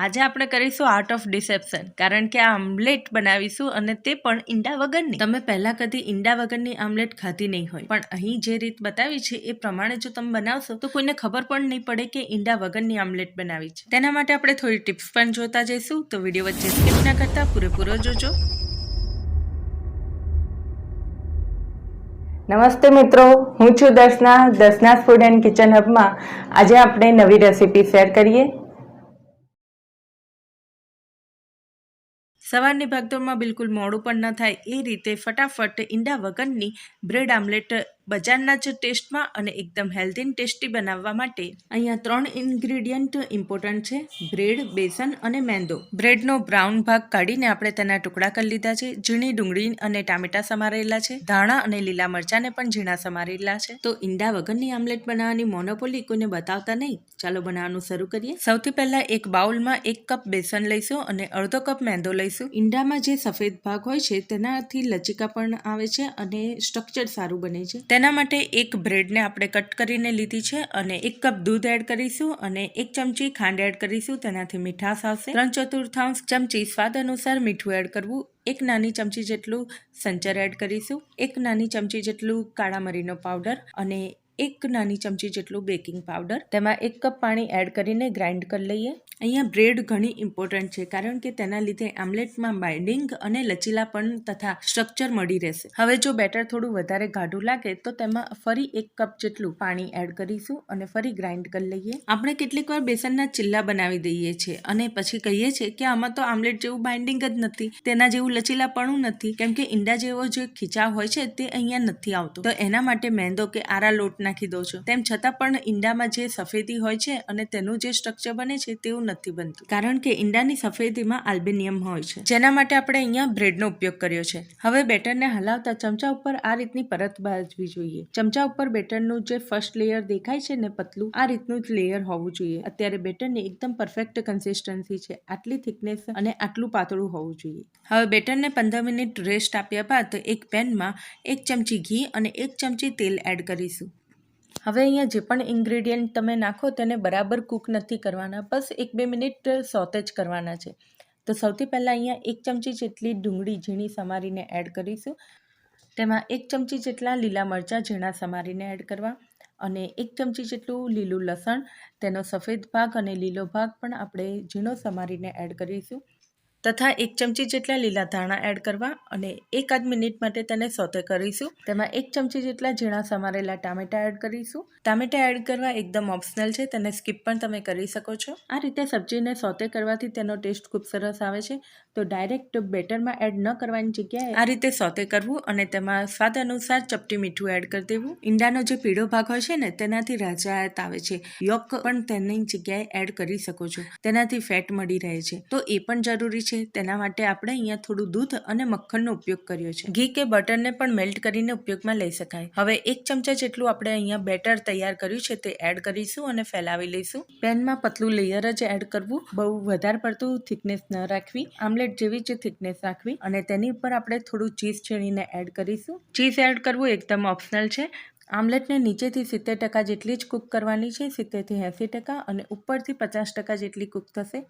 આજે આપણે કરીશું આર્ટ ઓફ ડિસેપ્શન કારણ કે આ આમલેટ બનાવીશું અને તે પણ ઈંડા વગરની. તમે પહેલા કદી ઈંડા વગરની આમલેટ ખાધી નહીં હોય, પણ અહીં જે રીત બતાવી છે એ પ્રમાણે જો તમે બનાવશો, તો કોઈને ખબર પણ નહીં પડે કે ઈંડા વગરની આમલેટ બનાવી છે. તેના માટે આપણે થોડી ટિપ્સ પણ જોતા જઈશું, તો વીડિયો વચ્ચે સ્કીપ ના કરતા પૂરેપૂરો જોજો. નમસ્તે મિત્રો, હું છું Darshana Darshana food and kitchen હબમાં આજે આપણે નવી રેસીપી શેર કરીએ. સવારની ભાગદોડમાં બિલકુલ મોડું પણ ન થાય. એ રીતે ફટાફટ ઈંડા વગરની બ્રેડ આમલેટ બજારના જ ટેસ્ટમાં અને એકદમ હેલ્ધી ટેસ્ટી બનાવવા માટે અહીંયા ત્રણ ઇન્ગ્રીડિયન્ટ ઇમ્પોર્ટન્ટ છે. બ્રેડ, બેસન અને મેંદો. બ્રેડનો બ્રાઉન ભાગ કાઢીને આપણે તેના ટુકડા કરી લીધા છે. ઝીણી ડુંગળી અને ટામેટા સમારેલા છે. ધાણા અને લીલા મરચાંને પણ ઝીણા સમારેલા છે. તો ઈંડા વગરની આમલેટ બનાવવાની મોનોપોલી કોઈને બતાવતા નહીં. ચાલો બનાવવાનું શરૂ કરીએ. સૌથી પહેલા એક બાઉલમાં એક કપ બેસન લઈશું અને અડધો કપ મેંદો લઈશું. ઈંડામાં જે સફેદ ભાગ હોય છે તેનાથી લચીકા પણ આવે છે અને સ્ટ્રક્ચર સારું બને છે. તેના માટે એક બ્રેડને આપણે કટ કરીને લીધી છે અને એક કપ દૂધ એડ કરીશું અને એક ચમચી ખાંડ એડ કરીશું. તેનાથી મીઠાશ આવશે. ત્રણ ચતુર્થાંશ ચમચી સ્વાદ અનુસાર મીઠું એડ કરવું. એક નાની ચમચી જેટલું સંચર એડ કરીશું. એક નાની ચમચી જેટલું કાળા મરીનો પાવડર અને એક નાની ચમચી જેટલું બેકિંગ પાવડર, તેમાં એક કપ પાણી એડ કરીને ગ્રાઇન્ડ કરી લઈએ. અહીંયા બ્રેડ ઘણી ઇમ્પોર્ટન્ટ છે, કારણ કે તેના લીધે આમલેટમાં બાઇન્ડિંગ અને લચીલાપણ તથા સ્ટ્રક્ચર મળી રહેશે. હવે જો બેટર થોડું વધારે ગાઢું લાગે, તો તેમાં ફરી એક કપ જેટલું પાણી એડ કરીશું અને ફરી ગ્રાઇન્ડ કરી લઈએ. આપણે કેટલીક વાર બેસનના ચિલ્લા બનાવી દઈએ છીએ અને પછી કહીએ છીએ કે આમાં તો આમલેટ જેવું બાઇન્ડિંગ જ નથી, તેના જેવું લચીલાપણું નથી. કેમ કે ઈંડા જેવો જે ખીચાવ હોય છે, તે અહીંયા નથી આવતો. તો એના માટે મેંદો કે આરા લોટ નાખી દો છો. તેમ છતાં પણ ઈંડામાં જે સફેદી હોય છે અને તેનું જે સ્ટ્રક્ચર બને છે તેવું નથી બનતું. કારણ કે ઈંડાની સફેદીમાં આલ્બેનિયમ હોય છે. જેના માટે આપણે અહીંયા બ્રેડનો ઉપયોગ કર્યો છે. હવે બેટરને હલાવતા ચમચા ઉપર આ રીતની પરત બાજવી જોઈએ. ચમચા ઉપર બેટરનું જે ફર્સ્ટ લેયર દેખાય છે ને પતલું, આ રીતનું જ લેયર હોવું જોઈએ. અત્યારે બેટરની એકદમ પરફેક્ટ કન્સિસ્ટન્સી છે. આટલી થિકનેસ અને આટલું પાતળું હોવું જોઈએ. હવે બેટરને પંદર મિનિટ રેસ્ટ આપ્યા બાદ એક પેનમાં એક ચમચી ઘી અને એક ચમચી તેલ એડ કરીશું. હવે અહીંયા જે પણ ઇન્ગ્રેડિયન્ટ તમે નાખો તેને બરાબર કૂક નથી કરવાના, બસ એક બે મિનિટ સોતે જ કરવાના છે. તો સૌથી પહેલાં અહીંયા એક ચમચી જેટલી ડુંગળી ઝીણી સમારીને એડ કરીશું. તેમાં એક ચમચી જેટલા લીલા મરચાં ઝીણા સમારીને એડ કરવા અને એક ચમચી જેટલું લીલું લસણ, તેનો સફેદ ભાગ અને લીલો ભાગ પણ આપણે ઝીણો સમારીને એડ કરીશું. તથા એક ચમચી જેટલા લીલા ધાણા એડ કરવા અને એકાદ મિનિટ માટે તેને સોતે કરીશું. તેમાં એક ચમચી જેટલા ઝીણા સમારેલા ટામેટા એડ કરીશું. ટામેટા એડ કરવા એકદમ ઓપ્શનલ છે, તેને સ્કીપ પણ તમે કરી શકો છો. આ રીતે સબ્જીને સોતે કરવાથી તેનો ટેસ્ટ ખૂબ સરસ આવે છે તો ડાયરેક્ટ બેટરમાં એડ ન કરવાની જગ્યાએ આ રીતે સોતે કરવું અને તેમાં સ્વાદ અનુસાર ચપટી મીઠું એડ કરી દેવું. ઈંડાનો જે પીળો ભાગ હોય છે ને, તેનાથી રાજાયત આવે છે. યોક પણ તેની જગ્યાએ એડ કરી શકો છો. તેનાથી ફેટ મળી રહે છે. તો એ પણ જરૂરી છે. તેના માટે આપણે અહીંયા થોડું દૂધ અને મક્ખનનો ઉપયોગ કર્યો છે. ઘી કે બટરને પણ મેલ્ટ કરીને ઉપયોગમાં લઈ શકાય. હવે એક ચમચા જેટલું આપણે અહીંયા બેટર તૈયાર કર્યું છે તે એડ કરીશું અને ફેલાવી લઈશું. પેનમાં પતલું લેયર જ એડ કરવું. બહુ વધારે પડતું થિકનેસ ન રાખવી. આમલેટ જેવી જ થિકનેસ રાખવી અને તેની ઉપર આપણે થોડું ચીઝ છીણીને એડ કરીશું. ચીઝ એડ કરવું એકદમ ઓપ્શનલ છે. આમલેટને નીચેથી સિત્તેર ટકા જેટલી જ કૂક કરવાની છે, સિત્તેરથી એંસી ટકા અને ઉપરથી પચાસ ટકા જેટલી કૂક થશે.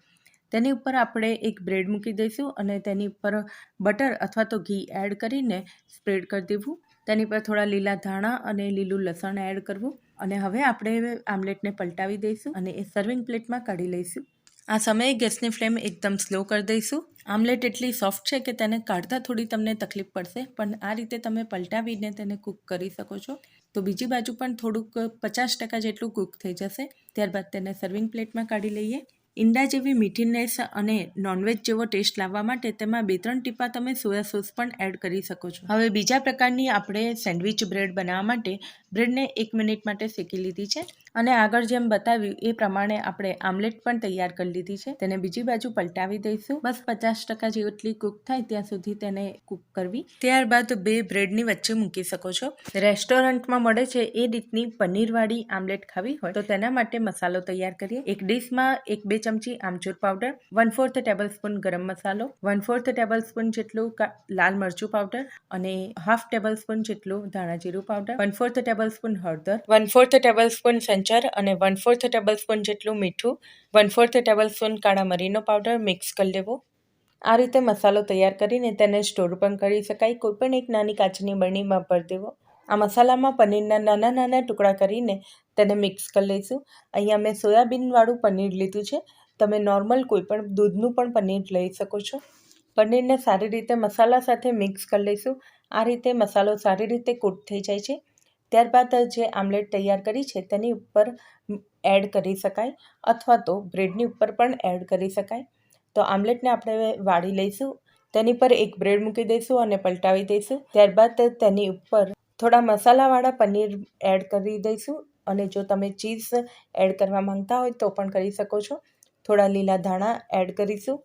તેની ઉપર આપણે એક બ્રેડ મૂકી દઈશું અને તેની ઉપર બટર અથવા તો ઘી એડ કરીને સ્પ્રેડ કરી દેવું. તેની પર થોડા લીલા ધાણા અને લીલું લસણ એડ કરવું. અને હવે આપણે આમલેટને પલટાવી દઈશું અને એ સર્વિંગ પ્લેટમાં કાઢી લઈશું. આ સમયે ગેસની ફ્લેમ એકદમ સ્લો કરી દઈશું. આમલેટ એટલી સોફ્ટ છે કે તેને કાઢતા થોડી તમને તકલીફ પડશે, પણ આ રીતે તમે પલટાવીને તેને કૂક કરી શકો છો. તો બીજી બાજુ પણ થોડુંક પચાસ ટકા જેટલું કૂક થઈ જશે. ત્યારબાદ તેને સર્વિંગ પ્લેટમાં કાઢી લઈએ. ઈંડા જેવી મીઠીનેસ અને નોનવેજ જેવો ટેસ્ટ લાવવા માટે તેમાં બે ત્રણ ટીપા તમે સોયા સોસ પણ એડ કરી શકો છો. હવે બીજા પ્રકારની આપણે સેન્ડવિચ બ્રેડ બનાવવા માટે બ્રેડને એક મિનિટ માટે શેકી લીધી છે. અને આગળ જેમ બતાવ્યું, એ પ્રમાણે આપણે આમલેટ પણ તૈયાર કરી લીધી છે. તેને બીજી બાજુ પલટાવી દઈશું. બસ પચાસ ટકા જેટલી કૂક થાય ત્યાં સુધી તેને કૂક કરવી. ત્યારબાદ બે બ્રેડની વચ્ચે મૂકી શકો છો. રેસ્ટોરન્ટમાં મળે છે એ રીતની પનીરવાળી આમલેટ ખાવી હોય તો તેના માટે મસાલો તૈયાર કરીએ. એક ડીશમાં એક બે ચમચી આમચૂર powder one fourth tablespoon ગરમ મસાલો વન ફોર્થ ટેબલ સ્પૂન જેટલું લાલ મરચું પાવડર અને હાફ ટેબલ સ્પૂન જેટલું ધાણા જીરું powder one fourth tablespoon હળદર વન ફોર્થ ટેબલ સ્પૂન હળદર અને વન ફોર્થ ટેબલ સ્પૂન જેટલું મીઠું, વન ફોર્થ ટેબલ સ્પૂન કાળા મરીનો પાવડર મિક્સ કરી લેવો. આ રીતે મસાલો તૈયાર કરીને તેને સ્ટોર પણ કરી શકાય. કોઈપણ એક નાની કાચની બરણીમાં ભરી દેવો. આ મસાલામાં પનીરના નાના નાના ટુકડા કરીને તેને મિક્સ કરી લઈશું. અહીંયા મેં સોયાબીનવાળું પનીર લીધું છે. તમે નોર્મલ કોઈ પણ દૂધનું પણ પનીર લઈ શકો છો. પનીરને સારી રીતે મસાલા સાથે મિક્સ કરી લઈશું. આ રીતે મસાલો સારી રીતે કૂટ થઈ જાય છે. ત્યારબાદ જે આમલેટ તૈયાર કરી છે તેની ઉપર એડ કરી શકાય અથવા તો બ્રેડની ઉપર પણ એડ કરી શકાય. તો આમલેટને આપણે વાળી લઈશું. તેની પર એક બ્રેડ મૂકી દઈશું અને પલટાવી દઈશું. ત્યારબાદ તેની ઉપર થોડા મસાલાવાળા પનીર એડ કરી દઈશું અને જો તમે ચીઝ એડ કરવા માંગતા હોય તો પણ કરી શકો છો. થોડા લીલા ધાણા એડ કરીશું,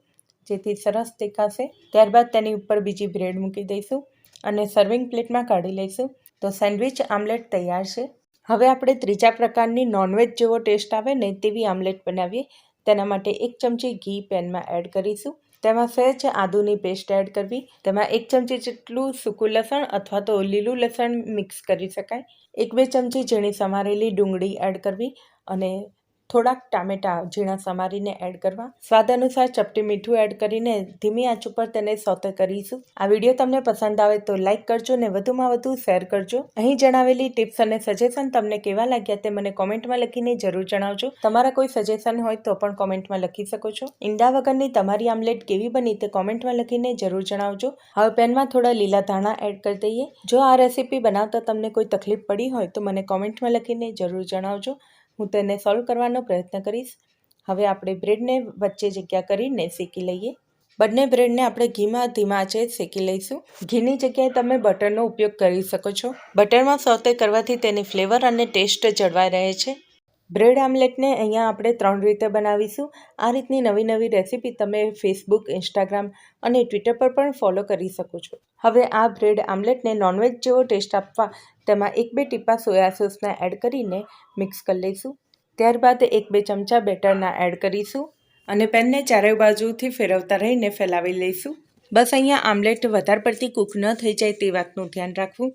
જેથી સરસ દેખાશે. ત્યારબાદ તેની ઉપર બીજી બ્રેડ મૂકી દઈશું અને સર્વિંગ પ્લેટમાં કાઢી લઈશું. તો સેન્ડવિચ આમલેટ તૈયાર છે. હવે આપણે ત્રીજા પ્રકારની નોનવેજ જેવો ટેસ્ટ આવે ને તેવી આમલેટ બનાવીએ. તેના માટે એક ચમચી ઘી પેનમાં એડ કરીશું. તેમાં સહેજ આદુની પેસ્ટ એડ કરવી. તેમાં એક ચમચી જેટલું સૂકું લસણ અથવા તો લીલું લસણ મિક્સ કરી શકાય. એક બે ચમચી ઝીણી સમારેલી ડુંગળી એડ કરવી અને થોડાક ટામેટાં ઝીણા સમારીને એડ કરવા. સ્વાદ અનુસાર ચપટી મીઠું એડ કરીને ધીમી આંચ ઉપર તેને સોતે કરીશું. આ વીડિયો તમને પસંદ આવે તો લાઇક કરજો ને વધુમાં વધુ શેર કરજો. અહીં જણાવેલી ટિપ્સ અને સજેશન તમને કેવા લાગ્યા તે મને કોમેન્ટમાં લખીને જરૂર જણાવજો. તમારા કોઈ સજેશન હોય તો પણ કોમેન્ટમાં લખી શકો છો. ઈંડા વગરની તમારી આમલેટ કેવી બની તે કોમેન્ટમાં લખીને જરૂર જણાવજો. હવે પેનમાં થોડા લીલા ધાણા એડ કરી દઈએ. જો આ રેસીપી બનાવતા તમને કોઈ તકલીફ પડી હોય તો મને કોમેન્ટમાં લખીને જરૂર જણાવજો. હું તેને સોલ્વ કરવાનો પ્રયત્ન કરીશ. હવે આપણે બ્રેડને વચ્ચે જગ્યા કરીને શેકી લઈએ. બંને બ્રેડને આપણે ઘીમાં ધીમા આંચે શેકી લઈશું. ઘીની જગ્યાએ તમે બટરનો ઉપયોગ કરી શકો છો. બટરમાં સોતે કરવાથી તેની ફ્લેવર અને ટેસ્ટ જળવાઈ રહે છે. બ્રેડ આમલેટને અહીંયા આપણે ત્રણ રીતે બનાવીશું. આ રીતની નવી નવી રેસીપી તમે ફેસબુક, ઇન્સ્ટાગ્રામ અને ટ્વિટર પર પણ ફોલો કરી શકો છો. હવે આ બ્રેડ આમલેટને નોનવેજ જેવો ટેસ્ટ આપવા તેમાં એક બે ટીપા સોયા સોસના એડ કરીને મિક્સ કરી લઈશું. ત્યારબાદ એક બે ચમચા બેટરના એડ કરીશું અને પેનને ચારે બાજુથી ફેરવતા રહીને ફેલાવી લઈશું. બસ અહીંયા આમલેટ વધારે પડતી કૂક ન થઈ જાય તે વાતનું ધ્યાન રાખવું.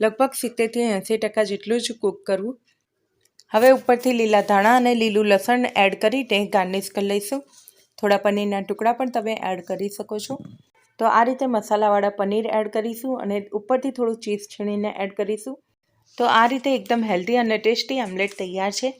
લગભગ સિત્તેરથી એંસી ટકા જેટલું જ કૂક કરવું. હવે ઉપરથી લીલા ધાણા અને લીલું લસણ એડ કરીને ગાર્નિશ કરી લઈશું. થોડા પનીરના ટુકડા પણ તમે એડ કરી શકો છો. તો આ રીતે મસાલાવાળા પનીર એડ કરીશું અને ઉપરથી થોડું ચીઝ છીણીને એડ કરીશું. તો આ રીતે એકદમ હેલ્ધી અને ટેસ્ટી આમલેટ તૈયાર છે.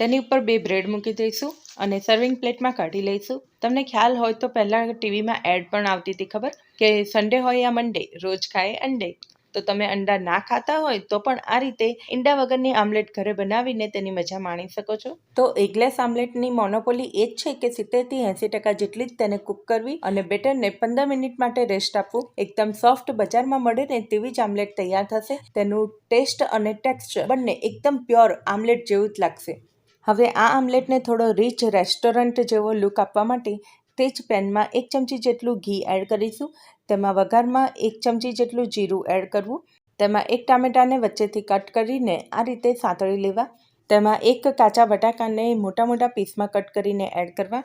તેની ઉપર બે બ્રેડ મૂકી દઈશું અને સર્વિંગ પ્લેટમાં કાઢી લઈશું. તમને ખ્યાલ હોય તો પહેલાં ટીવીમાં એડ પણ આવતી હતી ખબર કે સન્ડે હોય યા મંડે, રોજ ખાય અંડે તો તમે અંડા ના ખાતા હોય તો પણ આ રીતે ઈંડા વગરની આમલેટ ઘરે બનાવીને તેની મજા માણી શકો છો. તો એગ્લેસ આમલેટની મોનોપોલી એ જ છે કે સિત્તેરથી એંસી ટકા જેટલી જ તેને કૂક કરવી અને બેટરને પંદર મિનિટ માટે રેસ્ટ આપવું. એકદમ સોફ્ટ બજારમાં મળે ને તેવી જ આમલેટ તૈયાર થશે. તેનું ટેસ્ટ અને ટેક્સચર બંને એકદમ પ્યોર આમલેટ જેવું જ લાગશે. હવે આ આમલેટને થોડો રીચ રેસ્ટોરન્ટ જેવો લુક આપવા માટે તે જ પેનમાં એક ચમચી જેટલું ઘી એડ કરીશું. તેમાં વઘારમાં એક ચમચી જેટલું જીરું એડ કરવું. તેમાં એક ટામેટાને વચ્ચેથી કટ કરીને આ રીતે સાંતળી લેવા. તેમાં એક કાચા બટાકાને મોટા મોટા પીસમાં કટ કરીને એડ કરવા.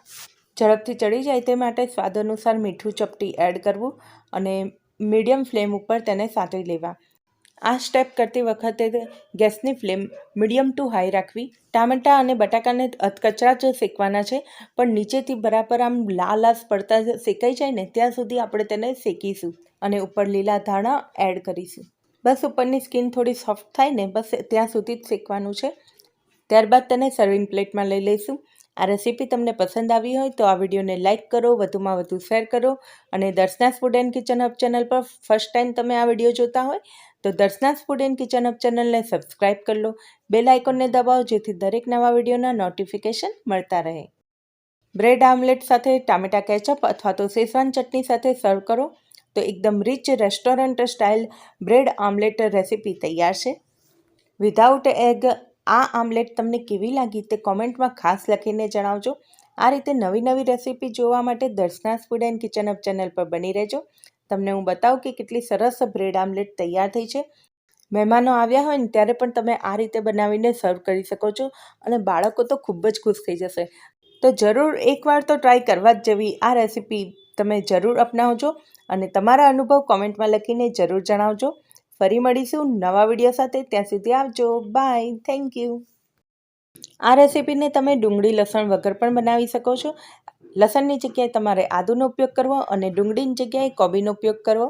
ઝડપથી ચડી જાય તે માટે સ્વાદ અનુસાર મીઠું ચપટી એડ કરવું અને મીડિયમ ફ્લેમ ઉપર તેને સાંતળી લેવા. આ સ્ટેપ કરતી વખતે ગેસની ફ્લેમ મીડિયમ ટુ હાઈ રાખવી. ટામેટાં અને બટાકાને અધકચરા જ શેકવાના છે, પણ નીચેથી બરાબર આમ લાલ આસ પડતા શેકાઈ જાય ને ત્યાં સુધી આપણે તેને શેકીશું અને ઉપર લીલા ધાણા એડ કરીશું. બસ ઉપરની સ્કિન થોડી સોફ્ટ થાય ને બસ ત્યાં સુધી જ શેકવાનું છે. ત્યારબાદ તેને સર્વિંગ પ્લેટમાં લઈ લઈશું. આ રેસીપી તમને પસંદ આવી હોય તો આ વિડીયોને લાઇક કરો, વધુમાં વધુ શેર કરો અને Darshana food and kitchen hub channel પર ફર્સ્ટ ટાઈમ તમે આ વીડિયો જોતા હોય તો Darshana's food and kitchen hub ચેનલને સબસ્ક્રાઇબ કરી લો. બેલ આઇકોનને દબાવો જેથી દરેક નવા વિડીયોના નોટિફિકેશન મળતા રહે. બ્રેડ આમલેટ સાથે ટામેટા કેચઅપ અથવા તો શેઝવાન ચટણી સાથે સર્વ કરો. તો એકદમ rich restaurant style bread omelette recipe તૈયાર છે. વિધાઉટ એગ આ આમલેટ તમને કેવી લાગી તે કોમેન્ટમાં ખાસ લખીને જણાવજો. આ રીતે નવી નવી રેસીપી જોવા માટે Darshana's food and kitchen hub channel પર બની રહેજો. તમને હું બતાવું કે કેટલી સરસ બ્રેડ આમલેટ તૈયાર થઈ છે. મહેમાનો આવ્યા હોય ને ત્યારે પણ તમે આ રીતે બનાવીને સર્વ કરી શકો છો અને બાળકો તો ખૂબ જ ખુશ થઈ જશે. તો જરૂર એકવાર તો ટ્રાય કરવા જ જેવી આ રેસીપી તમે જરૂર અપનાવજો અને તમારા અનુભવ કોમેન્ટમાં લખીને જરૂર જણાવજો. ફરી મળીશું નવા વીડિયો સાથે, ત્યાં સુધી આવજો. બાય થેન્ક યુ આ રેસીપીને તમે ડુંગળી, લસણ વગર પણ બનાવી શકો છો. લસણની જગ્યાએ તમારે આદુનો ઉપયોગ કરવો અને ડુંગળીની જગ્યાએ કોબીનો ઉપયોગ કરવો.